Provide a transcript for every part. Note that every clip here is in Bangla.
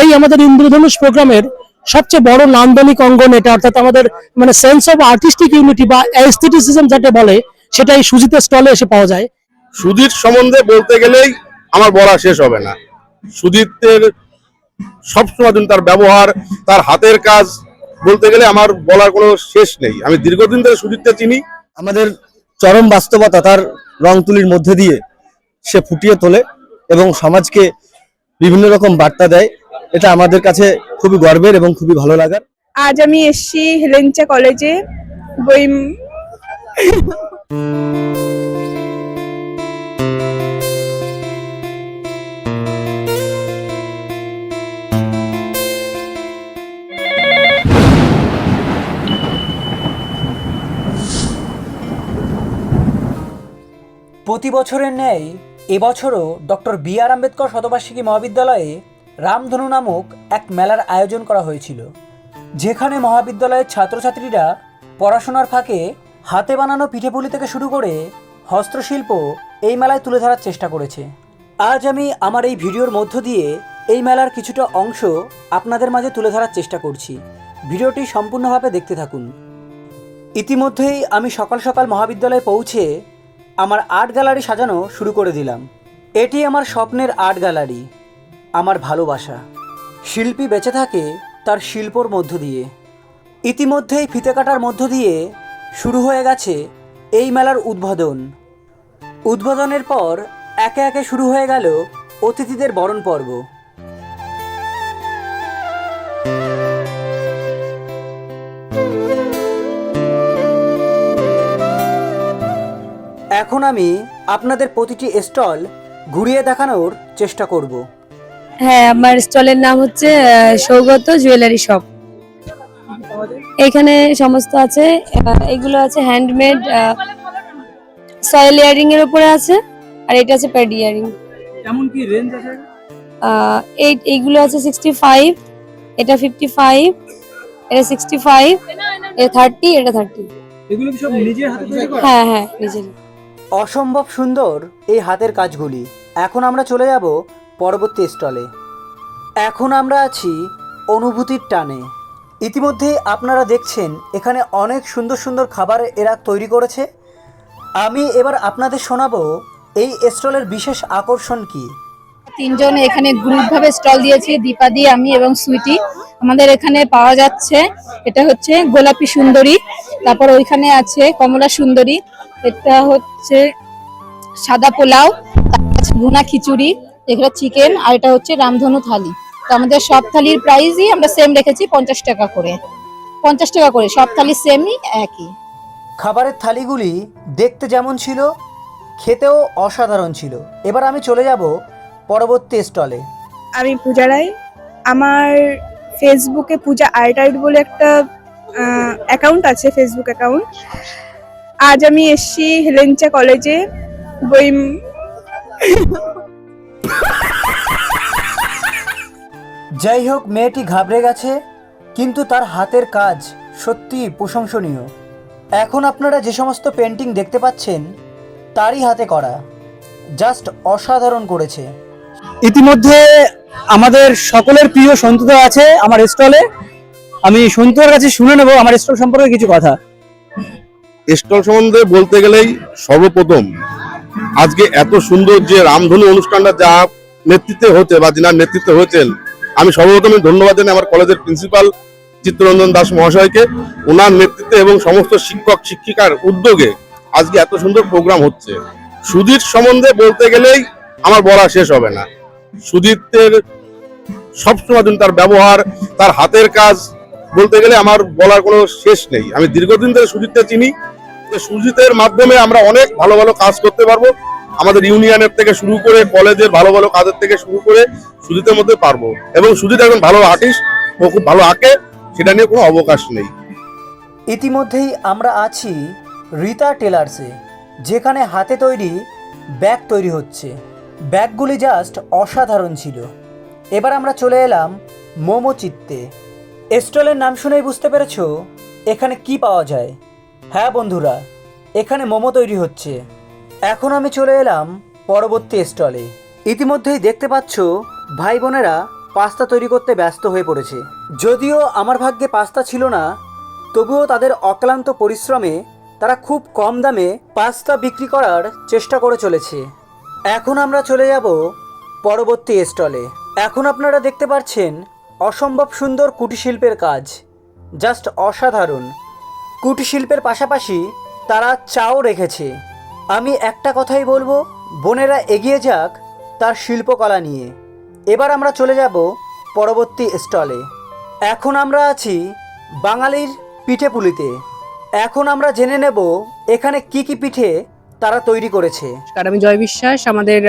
এই আমাদের ইন্দ্রধনুষ প্রোগ্রামের সবচেয়ে বড় নান্দনিক অঙ্গন এটা অর্থাৎ আমাদের মানে সেন্স অফ আর্টিস্টিক ইউনিটি বা অ্যাস্থেটিসিজম যেটা বলে সেটা এই সুজিতের স্টলে এসে পাওয়া যায়। সুধীর সম্বন্ধে বলতে গেলেই আমার বলা শেষ হবে না। সুধীরের সবসময় দিন তার ব্যবহার তার হাতের কাজ বলতে গেলে আমার বলার কোনো শেষ নেই। আমি দীর্ঘদিন ধরে সুধীরকে চিনি। আমাদের চরম বাস্তবতা তার রং তুলির মধ্যে দিয়ে সে ফুটিয়ে তোলে এবং সমাজকে বিভিন্ন রকম বার্তা দেয়। এটা আমাদের কাছে খুবই গর্বের এবং খুবই ভালো লাগার। আজ আমি এসছি হেলেঞ্চা কলেজে বই প্রতি বছরের ন্যায় এবছরও ডক্টর বি আর আম্বেদকর শতবার্ষিকী মহাবিদ্যালয়ে রামধনু নামক এক মেলার আয়োজন করা হয়েছিল, যেখানে মহাবিদ্যালয়ের ছাত্রছাত্রীরা পড়াশোনার ফাঁকে হাতে বানানো পিঠেপুলি থেকে শুরু করে হস্তশিল্প এই মেলায় তুলে ধরার চেষ্টা করেছে। আজ আমি আমার এই ভিডিওর মধ্য দিয়ে এই মেলার কিছুটা অংশ আপনাদের মাঝে তুলে ধরার চেষ্টা করছি। ভিডিওটি সম্পূর্ণভাবে দেখতে থাকুন। ইতিমধ্যেই আমি সকাল সকাল মহাবিদ্যালয়ে পৌঁছে আমার আর্ট গ্যালারি সাজানো শুরু করে দিলাম। এটি আমার স্বপ্নের আর্ট গ্যালারি। আমার ভালোবাসা। শিল্পী বেঁচে থাকে তার শিল্পর মধ্য দিয়ে। ইতিমধ্যেই ফিতে কাটার মধ্য দিয়ে শুরু হয়ে গেছে এই মেলার উদ্বোধন। উদ্বোধনের পর একে একে শুরু হয়ে গেল অতিথিদের বরণ পর্ব। এখন আমি আপনাদের প্রতিটি স্টল ঘুরিয়ে দেখানোর চেষ্টা করব। হ্যাঁ আমার স্টলের নাম হচ্ছে আহ, সৌগত জুয়েলারি শপ। এখানে সমস্ত আছে আহ, এগুলো আছে হ্যান্ডমেড সয়েল ইয়ারিং এর উপরে আছে আর এটা আছে প্যাড ইয়ারিং কেমন কি রেঞ্জ আছে? এই এইগুলো আছে সিক্সটি ফাইভ এটা ফিফটি ফাইভ এটা সিক্সটি ফাইভ এটা থার্টি এটা থার্টি এগুলো সব নিজের হাতে তৈরি করা? হ্যাঁ হ্যাঁ নিজের। অসম্ভব সুন্দর এই হাতের কাজগুলি। এখন আমরা চলে যাব পরবর্তী স্টলে। এখন আমরা আছি অনুভূতির টানে। ইতিমধ্যে আপনারা দেখছেন এখানে অনেক সুন্দর সুন্দর খাবার এরা তৈরি করেছে। আমি এবার আপনাদের শোনাবো এই স্টলের বিশেষ আকর্ষণ কী। তিনজন এখানে গ্রুপ ভাবে স্টল দিয়েছি দীপাদি আমি এবং সুইটি। আমাদের এখানে পাওয়া যাচ্ছে, এটা হচ্ছে গোলাপি সুন্দরী। তারপর ওইখানে আছে কমলা সুন্দরী, এটা হচ্ছে সাদা পোলাও ভুনা খিচুড়ি। এগুলো চিকেন আর এটা হচ্ছে রামধনু থালি। তো আমাদের সব থালির প্রাইসই আমরা সেম রেখেছি পঞ্চাশ টাকা করে। পঞ্চাশ টাকা করে সব থালি সেমই একই। খাবারের থালিগুলি দেখতে যেমন ছিল খেতেও অসাধারণ ছিল। এবার আমি চলে যাব পরবর্তী স্টলে আমি পূজা রায়। আমার ফেসবুকে পূজা আর্ট আর্ট বলে একটা অ্যাকাউন্ট আছে ফেসবুক অ্যাকাউন্ট আজ আমি এসেছি হেলেঞ্চা কলেজে বই যাই হোক মেয়েটি ঘাবড়ে গেছে কিন্তু তার হাতের কাজ সত্যি প্রশংসনীয়। এখন আপনারা যে সমস্ত পেন্টিং দেখতে পাচ্ছেন তারই হাতে করা। জাস্ট অসাধারণ করেছে। ইতিমধ্যে আমাদের সকলের প্রিয় সন্তুদা আছে আমার স্টলে। আমি সন্তুদার কাছে শুনে নেব আমার স্টল সম্পর্কে কিছু কথা। স্টল সম্বন্ধে বলতে গেলেই সর্বপ্রথম আজকে এত সুন্দর যে রামধনু অনুষ্ঠানটা যা নেতৃত্বে হচ্ছে বা যিনার নেতৃত্বে হয়েছেন আমি সর্বপ্রথমে ধন্যবাদ জানাই আমার কলেজের প্রিন্সিপাল চিত্তরঞ্জন দাস মহাশয়কে। ওনার নেতৃত্বে এবং সমস্ত শিক্ষক, শিক্ষিকার উদ্যোগে আজকে এত সুন্দর প্রোগ্রাম হচ্ছে। সুধীর সম্বন্ধে বলতে গেলেই আমার বলা শেষ হবে না। সুধীরের সবসময় তার ব্যবহার, তার হাতের কাজ বলতে গেলে আমার বলার কোনো শেষ নেই। আমি দীর্ঘদিন ধরে সুজিতকে চিনি। সুজিতের মাধ্যমে আমরা অনেক ভালো ভালো কাজ করতে পারব। আমাদের ইউনিয়নের থেকে শুরু করে কলেজের ভালো ভালো কাজের থেকে শুরু করে সুজিতের মধ্যে পারব। এবং সুজিত একজন ভালো আর্টিস্ট ও খুব ভালো আঁকে, সেটা নিয়ে কোনো অবকাশ নেই। ইতিমধ্যেই আমরা আছি রীতা টেলার্সে, যেখানে হাতে তৈরি ব্যাগ তৈরি হচ্ছে। ব্যাগগুলি জাস্ট অসাধারণ ছিল। এবার আমরা চলে এলাম মোমো চিত্তে। স্টলের নাম শুনেই বুঝতে পেরেছ, এখানে কি পাওয়া যায়? হ্যাঁ বন্ধুরা, এখানে মোমো তৈরি হচ্ছে। এখন আমি চলে এলাম পরবর্তী স্টলে। ইতিমধ্যেই দেখতে পাচ্ছ, ভাই বোনেরা পাস্তা তৈরি করতে ব্যস্ত হয়ে পড়েছে। যদিও আমার ভাগ্যে পাস্তা ছিল না, তবুও তাদের অক্লান্ত পরিশ্রমে তারা খুব কম দামে পাস্তা বিক্রি করার চেষ্টা করে চলেছে। এখন আমরা চলে যাব পরবর্তী স্টলে। এখন আপনারা দেখতে পাচ্ছেন অসম্ভব সুন্দর কুটিরশিল্পের কাজ। জাস্ট অসাধারণ। কুটিরশিল্পের পাশাপাশি তারা চাও রেখেছে। আমি একটা কথাই বলব, বোনেরা এগিয়ে যাক তার শিল্পকলা নিয়ে। এবার আমরা চলে যাব পরবর্তী স্টলে। এখন আমরা আছি বাঙালির পিঠে পুলিতে এখন আমরা জেনে নেব এখানে কি কি পিঠে তারা তৈরি করেছে। আমি জয় বিশ্বাস। আমাদের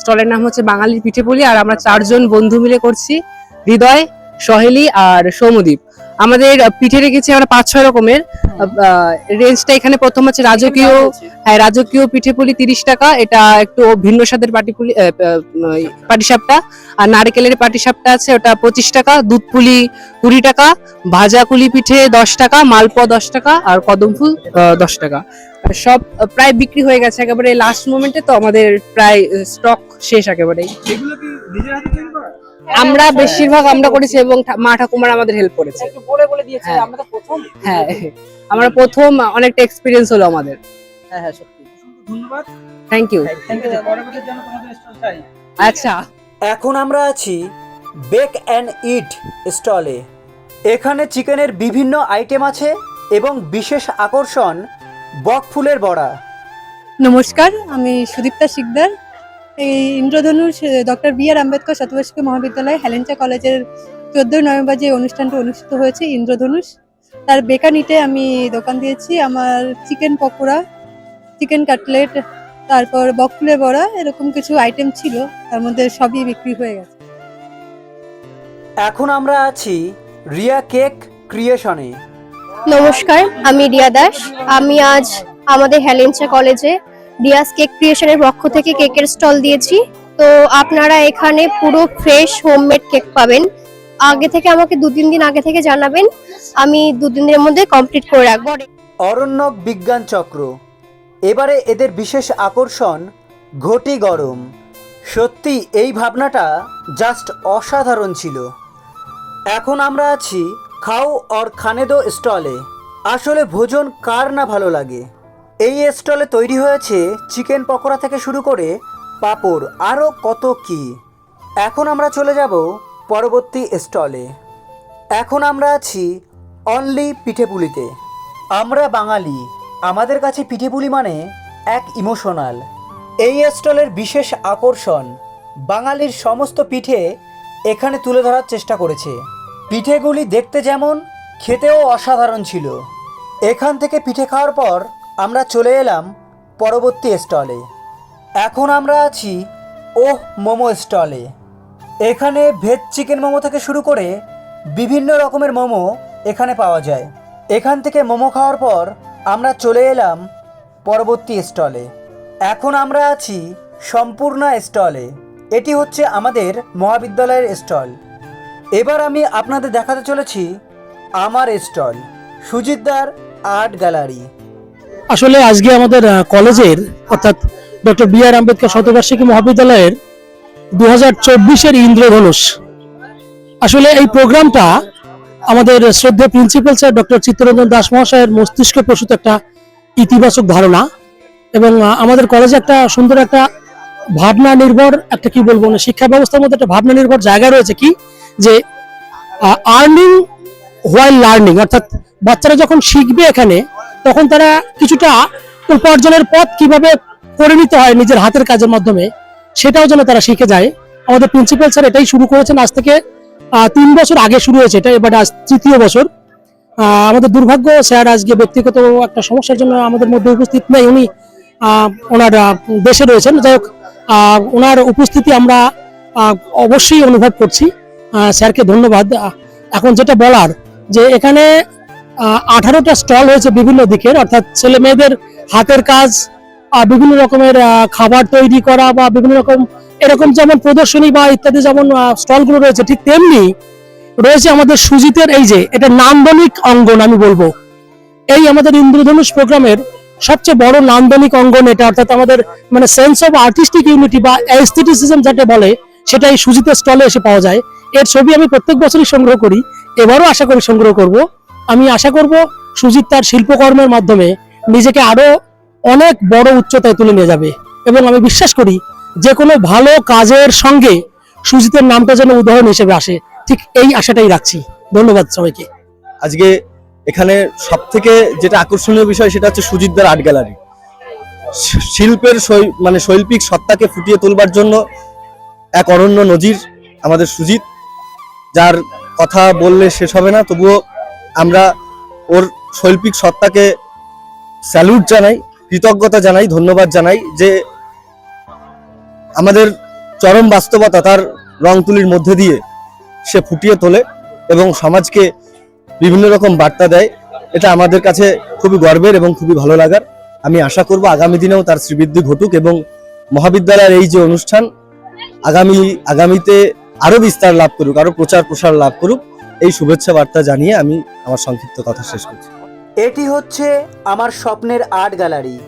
স্টলের নাম হচ্ছে বাঙালির পিঠে পুলি আর আমরা চারজন বন্ধু মিলে করছি, হৃদয়, সহেলি আর সৌমদীপ। আমাদের পিঠে রেখেছি আমরা পাঁচ ছয় রকমের। রেঞ্জটা এখানে প্রথম আছে রাজকীয় হ্যাঁ রাজকীয় পিঠে পুলি তিরিশ টাকা। এটা একটু ভিন্ন স্বাদের পাটিপুলি পাটিসাপটা আর নারকেলের পাটিসাপটা আছে ওটা পঁচিশ টাকা। দুধ পুলি কুড়ি টাকা। ভাজা কুলি পিঠে দশ টাকা। মালপোয়া দশ টাকা। আর কদম ফুল দশ টাকা। সব প্রায় বিক্রি হয়ে গেছে একেবারে লাস্ট মোমেন্টে তো আমাদের প্রায় স্টক শেষ একেবারেই। এগুলো কি নিজের হাতে তৈরি করা? আমরা বেশিরভাগ আমরা করেছি এবং মা ঠাকুমার আমাদের হেল্প করেছে। একটু বলে বলে দিয়েছে হ্যাঁ। আমরা প্রথম। হ্যাঁ। আমরা প্রথম অনেকটা এক্সপিরিয়েন্স হলো আমাদের। হ্যাঁ হ্যাঁ সত্যি। ধন্যবাদ। থ্যাংক ইউ আচ্ছা। এখন আমরা আছি বেক অ্যান্ড ইট স্টলে এখানে চিকেনের বিভিন্ন আইটেম আছে এবং বিশেষ আকর্ষণ বক ফুলের বড়া। নমস্কার আমি সুদীপ্তা শিকদার। এই Indradhanush doctor B R Ambedkar শতবার্ষিকী মহাবিদ্যালয় হেলেঞ্চা কলেজের চোদ্দোই নভেম্বর যে অনুষ্ঠানটি অনুষ্ঠিত হয়েছে ইন্দ্রধনুষ তার বেকানিতে আমি দোকান দিয়েছি। আমার চিকেন পকোড়া চিকেন কাটলেট তারপর বকফুলে বড়া এরকম কিছু আইটেম ছিল। তার মধ্যে সবই বিক্রি হয়ে গেছে। এখন আমরা আছি রিয়া কেক ক্রিয়েশনে। নমস্কার আমি রিয়া দাস। আমি আজ আমাদের হেলেঞ্চা কলেজে রিয়াস কেক ক্রিয়েশনের পক্ষ থেকে কেকের স্টল দিয়েছি। তো আপনারা এখানে পুরো ফ্রেশ হোমমেড কেক পাবেন। আগে থেকে আমাকে দু তিন দিন আগে থেকে জানাবেন। আমি দু তিন দিনের মধ্যে কমপ্লিট করে রাখব। অরণ্যক বিজ্ঞান চক্র। এবারে এদের বিশেষ আকর্ষণ ঘটি গরম। সত্যি, এই ভাবনাটা জাস্ট অসাধারণ ছিল। এখন আমরা আছি খাও অর খানেদো স্টলে। আসলে ভোজন কার না ভালো লাগে? এই স্টলে তৈরি হয়েছে চিকেন পকোড়া থেকে শুরু করে পাঁপড় আরও কত কি। এখন আমরা চলে যাব পরবর্তী স্টলে। এখন আমরা আছি অনলি পিঠেপুলিতে। আমরা বাঙালি, আমাদের কাছে পিঠেপুলি মানে এক ইমোশনাল। এই স্টলের বিশেষ আকর্ষণ, বাঙালির সমস্ত পিঠে এখানে তুলে ধরার চেষ্টা করেছে। পিঠেগুলি দেখতে যেমন খেতেও অসাধারণ ছিল। এখান থেকে পিঠে খাওয়ার পর আমরা চলে এলাম পরবর্তী স্টলে। এখন আমরা আছি ওহ মোমো স্টলে। এখানে ভেজ চিকেন মোমো থেকে শুরু করে বিভিন্ন রকমের মোমো এখানে পাওয়া যায়। এখান থেকে মোমো খাওয়ার পর আমরা চলে এলাম পরবর্তী স্টলে। এখন আমরা আছি সম্পূর্ণা স্টলে। এটি হচ্ছে আমাদের মহাবিদ্যালয়ের স্টল। এবার আমি আপনাদের দেখাতে চলেছি আমার স্টল, সুজিতদার আর্ট গ্যালারি। আসলে আজকে আমাদের কলেজের, অর্থাৎ ডক্টর বি আর আম্বেদকর শতবার্ষিকী মহাবিদ্যালয়ের দু হাজার চব্বিশের ইন্দ্রধনুষ। আসলে এই প্রোগ্রামটা আমাদের শ্রদ্ধে principal sir doctor Chittaranjan Das মহাশয়ের মস্তিষ্ক প্রসূত একটা ইতিবাচক ধারণা এবং আমাদের কলেজে একটা সুন্দর একটা ভাবনা নির্ভর, একটা কি বলব না শিক্ষা ব্যবস্থার মধ্যে একটা ভাবনা নির্ভর জায়গা রয়েছে কি? যে আর্নিং হোয়াইল লার্নিং অর্থাৎ বাচ্চারা যখন শিখবে এখানে তখন তারা কিছুটা উপার্জনের পথ কীভাবে করে নিতে হয় নিজের হাতের কাজের মাধ্যমে, সেটাও যেন তারা শিখে যায়। আমাদের প্রিন্সিপাল স্যার এটাই শুরু করেছেন, আজ থেকে তিন বছর আগে শুরু হয়েছে এটা, এবার আজ তৃতীয় বছর। আমাদের দুর্ভাগ্য, স্যার আজকে ব্যক্তিগত একটা সমস্যার জন্য আমাদের মধ্যে উপস্থিত নেই, উনি ওনার দেশে রয়েছেন। যাই হোক ওনার উপস্থিতি আমরা অবশ্যই অনুভব করছি। স্যারকে ধন্যবাদ। এখন যেটা বলার, যে এখানে আঠারোটা স্টল হয়েছে বিভিন্ন দিকের, অর্থাৎ ছেলে মেয়েদের হাতের কাজ বিভিন্ন রকমের খাবার তৈরি করা বা বিভিন্ন রকম, এরকম যেমন প্রদর্শনী বা ইত্যাদি যেমন স্টলগুলো রয়েছে, ঠিক তেমনি রয়েছে আমাদের সুজিতের এই যে, এটা নান্দনিক অঙ্গন আমি বলব। এই আমাদের ইন্দ্রধনুষ প্রোগ্রামের সবচেয়ে বড় নান্দনিক অঙ্গন এটা, অর্থাৎ আমাদের মানে সেন্স অফ আর্টিস্টিক ইউনিটি বা এস্থেটিসিজম যাকে বলে সেটা এই সুজিতের স্টলে এসে পাওয়া যায়। এর ছবি আমি প্রত্যেক বছরই সংগ্রহ করি, এবারও আশা করি সংগ্রহ করব। আমি আশা করব সুজিত তার শিল্পকর্মের মাধ্যমে নিজেকে আরও অনেক বড় উচ্চতায় তুলে নিয়ে যাবে। এবং আমি বিশ্বাস করি যে কোনো ভালো কাজের সঙ্গে সুজিতের নামটা যেন উদাহরণ হিসেবে আসে। ঠিক এই আশাটাই রাখছি। ধন্যবাদ সবাইকে। আজকে এখানে সব থেকে যেটা আকর্ষণীয় বিষয় সেটা হচ্ছে সুজিতদার আর্ট গ্যালারি। শিল্পের মানে শৈল্পিক সত্তাকে ফুটিয়ে তোলবার জন্য এক অনন্য নজির আমাদের সুজিত, যার কথা বললে শেষ হবে না, তবুও আমরা ওর শৈল্পিক সত্তাকে স্যালুট জানাই, কৃতজ্ঞতা জানাই, ধন্যবাদ জানাই যে আমাদের চরম বাস্তবতা তার রং তুলির মধ্যে দিয়ে সে ফুটিয়ে তোলে এবং সমাজকে বিভিন্ন রকম বার্তা দেয়। এটা আমাদের কাছে খুবই গর্বের এবং খুবই ভালো লাগার। আমি আশা করব আগামী দিনেও তার শ্রীবৃদ্ধি ঘটুক এবং মহাবিদ্যালয়ের এই যে অনুষ্ঠান, আগামী, আগামীতে আরও বিস্তার লাভ করুক, আরও প্রচার প্রসার লাভ করুক। এই শুভেচ্ছা বার্তা জানিয়ে আমি আমার সংক্ষিপ্ত কথা শেষ করছি। এটি হচ্ছে আমার স্বপ্নের আর্ট গ্যালারি,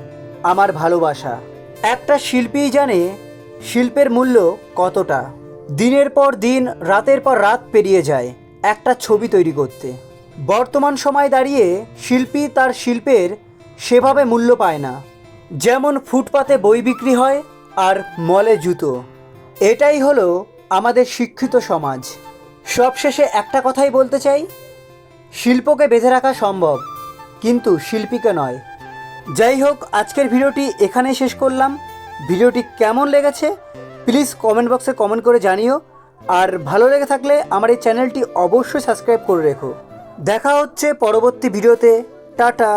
আমার ভালোবাসা। একটা শিল্পী জানে শিল্পের মূল্য কতটা। দিনের পর দিন, রাতের পর রাত পেরিয়ে যায় একটা ছবি তৈরি করতে। বর্তমান সময় দাঁড়িয়ে শিল্পী তার শিল্পের সেভাবে মূল্য পায় না। যেমন ফুটপাতে বই বিক্রি হয় আর মলে জুতো। এটাই হলো আমাদের শিক্ষিত সমাজ। সবশেষে একটা কথাই বলতে চাই। শিল্পকে বেঁধে রাখা সম্ভব, কিন্তু শিল্পীকে নয়। যাই হোক, আজকের ভিডিওটি এখানেই শেষ করলাম। ভিডিওটি কেমন লেগেছে, প্লিজ কমেন্ট বক্সে কমেন্ট করে জানিও। আর ভালো লেগে থাকলে আমার এই চ্যানেলটি অবশ্যই সাবস্ক্রাইব করে রেখো। দেখা হচ্ছে পরবর্তী ভিডিওতে। টাটা!